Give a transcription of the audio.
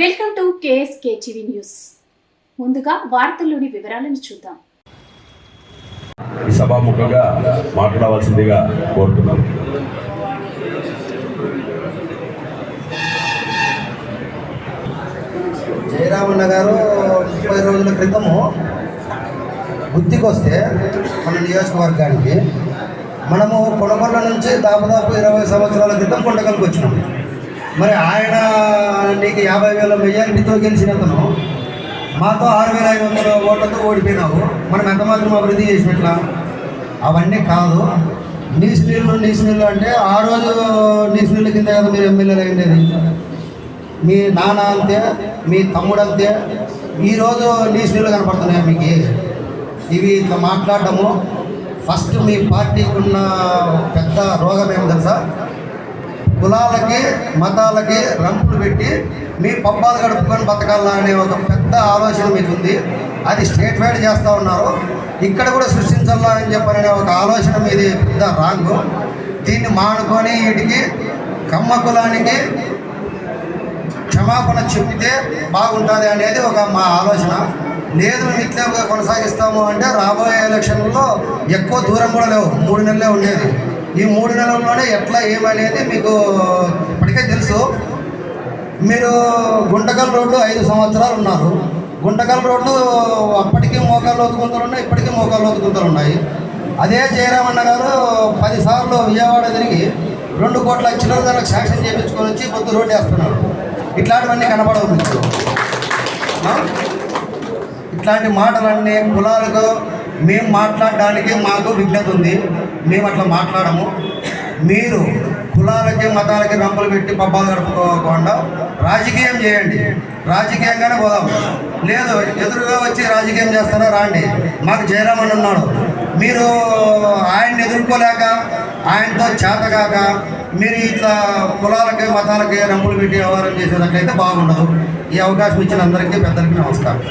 Welcome to KSK TV news. ముందుగా వార్తల్లోని వివరాలను చూద్దాం. ఈ సభాముఖంగా మాట్లాడవలసిందిగా కోరుతున్నాం. జయరామన్న గారు ముప్పై రోజుల క్రితము గుత్తికొస్తే మన నియోజకవర్గానికి మనము కొనకొండ నుంచి దాదాపు ఇరవై సంవత్సరాల క్రితం కొండకల్కి వచ్చినాం మరి ఆయన నీకు యాభై వేల మెజారిటీతో గెలిచినతను. మాతో ఆరు వేల ఐదు వందల ఓట్లతో ఓడిపోయినావు. మనం ఎంత మాత్రం అభివృద్ధి చేసినట్లా? అవన్నీ కాదు. నీసు నీళ్ళు నీసు నీళ్ళు అంటే ఆ రోజు నీసు నీళ్ళ కింద కదా మీరు ఎమ్మెల్యేలు అయ్యేది మీ నాన్న అంతే మీ తమ్ముడు అంతే. ఈరోజు నీసు నీళ్ళు కనపడుతున్నాయి మీకు? ఇవి ఇట్లా మాట్లాడటము ఫస్ట్ మీ పార్టీకి ఉన్న పెద్ద రోగం ఏమి తెలుసా? కులాలకి మతాలకి రంపులు పెట్టి మీ పబ్బాలు గడుపుకొని బతకాలా అనే ఒక పెద్ద ఆలోచన మీకు ఉంది అది స్టేట్ వైడ్ చేస్తూ ఉన్నారు. ఇక్కడ కూడా సృష్టించాలా అని చెప్పనే ఒక ఆలోచన మీది పెద్ద రాంగు. దీన్ని మానుకొని వీటికి కమ్మ కులానికి క్షమాపణ చెప్పితే బాగుంటుంది అనేది ఒక మా ఆలోచన. లేదు ఇట్లా కొనసాగిస్తాము అంటే రాబోయే ఎలక్షన్లో ఎక్కువ దూరం కూడా లేవు. మూడు నెలలే ఉండేది. ఈ మూడు నెలల్లోనే ఎట్లా ఏమనేది మీకు ఇప్పటికే తెలుసు. మీరు గుంటకల్ రోడ్డు ఐదు సంవత్సరాలు ఉన్నారు. గుంటకల్ రోడ్డు అప్పటికీ మోకాళ్ళు ఒతుకుంతలు ఉన్నాయి ఇప్పటికీ మోకాళ్ళు ఒతుకుంతలు ఉన్నాయి. అదే జయరామన్న గారు పదిసార్లు విజయవాడ తిరిగి రెండు కోట్ల చిల్లర ధరకు శాంక్షన్ చేయించుకొని వచ్చి పొద్దు రోడ్డు వేస్తున్నారు. ఇట్లాంటివన్నీ కనపడవు మీకు. ఇట్లాంటి మాటలన్నీ కులాలకు మేము మాట్లాడడానికి మాకు విజ్ఞత ఉంది. మేము అట్లా మాట్లాడము. మీరు కులాలకి మతాలకి రంపులు పెట్టి పబ్బాలు గడుపుకోకుండా రాజకీయం చేయండి. రాజకీయంగానే పోదాం. లేదు ఎదురుగా వచ్చి రాజకీయం చేస్తారా? రాండి. మాకు జయరామన్ ఉన్నాడు. మీరు ఆయన్ని ఎదుర్కోలేక ఆయనతో చేతగాక మీరు ఇట్లా కులాలకి మతాలకి రంపులు పెట్టి వ్యవహారం చేసేటట్లయితే బాగుండదు. ఈ అవకాశం ఇచ్చిన అందరికీ పెద్దలకి నమస్కారం.